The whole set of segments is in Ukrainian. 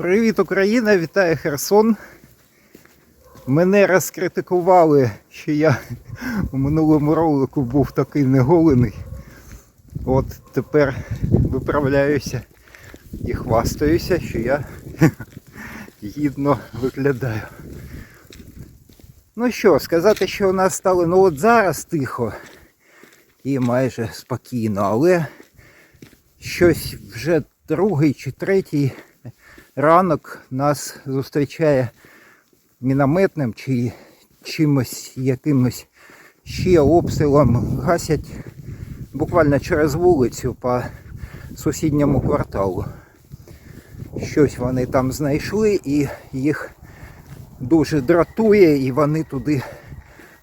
Привіт, Україна! Вітаю Херсон. Мене розкритикували, що я у минулому ролику був такий неголений. От тепер виправляюся і хвастаюся, що я гідно виглядаю. Ну що, сказати, що у нас стало ну от зараз тихо і майже спокійно, але щось вже другий чи третій ранок нас зустрічає мінометним чи чимось якимось ще обстрілом. Гасять буквально через вулицю по сусідньому кварталу. Щось вони там знайшли і їх дуже дратує і вони туди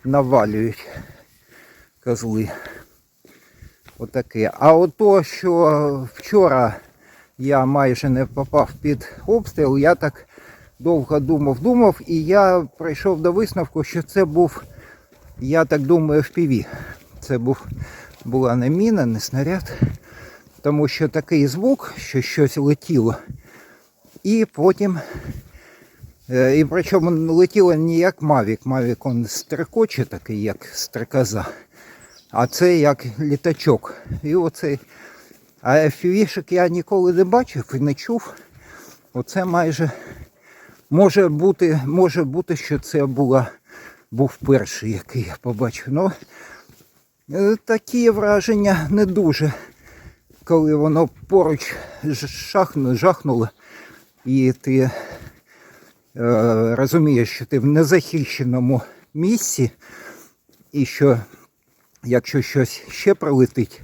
навалюють козли. Отаке. А от то, що вчора я майже не попав під обстріл, я так довго думав, думав, і я прийшов до висновку, що це був, я так думаю, FPV. Це був, була не міна, не снаряд. Тому що такий звук, що щось летіло. І потім. е, І причому летіло не як Мавік. Мавік он стрикоче такий, як стрикоза. А це як літачок. І оцей а FPV-шок я ніколи не бачив і не чув. Оце майже може бути, може бути, що це була, був перший, який я побачив. Ну, е, такі враження не дуже, коли воно поруч ж- шахну, жахнуло, і ти е, розумієш, що ти в незахищеному місці, і що якщо щось ще прилетить,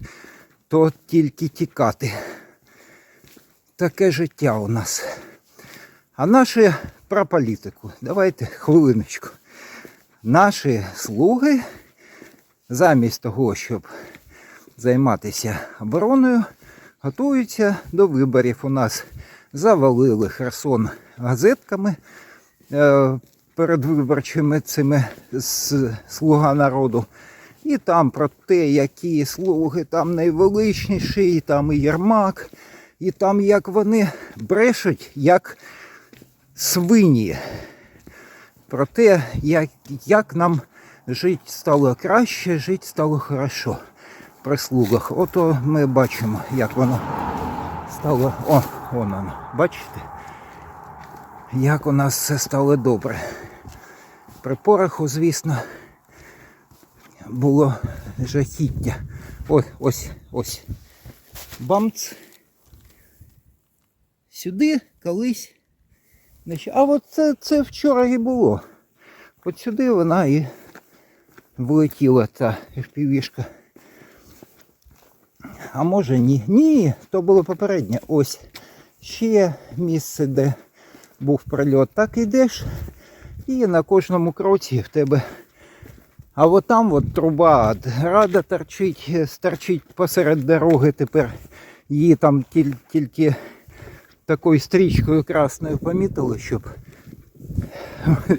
то тільки тікати. Таке життя у нас. А наші про політику. Давайте хвилиночку. Наші слуги, замість того, щоб займатися обороною, готуються до виборів. У нас завалили Херсон газетками е, передвиборчими цими з слуга народу. І там про те, які слуги там найвеличніші, і там і Єрмак, і там як вони брешуть, як свині. Про те, як, як нам жити стало краще, жити стало хорошо при слугах. Ото ми бачимо, як воно стало. О, вон воно. Бачите? Як у нас все стало добре. При пороху, звісно було жахіття. Ось, ось, ось. Бамц. Сюди колись. А от це, це вчора і було. От сюди вона і влетіла та FPV-шка. А може ні. Ні, то було попереднє. Ось ще місце, де був прильот. Так йдеш. І на кожному кроці в тебе а от там от труба от града торчить, е, сторчить посеред дороги тепер. Її там тіль- тільки такою стрічкою красною помітили, щоб,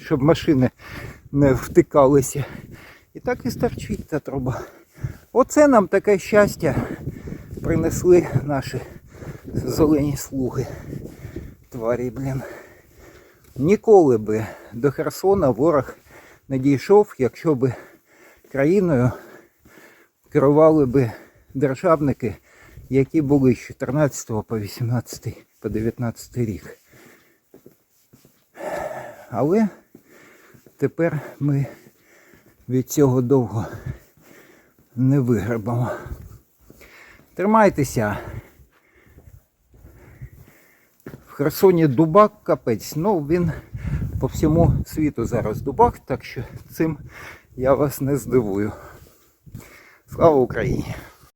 щоб машини не втикалися. І так і сторчить та труба. Оце нам таке щастя принесли наші зелені слуги. Тварі, блін. Ніколи би до Херсона ворог не дійшов, якщо б країною керували би державники, які були з 14 по 18 по 19 рік. Але тепер ми від цього довго не вигребемо. Тримайтеся. В Херсоні дубак капець, ну він по всьому світу зараз дубак, так що цим я вас не здивую. Слава Україні!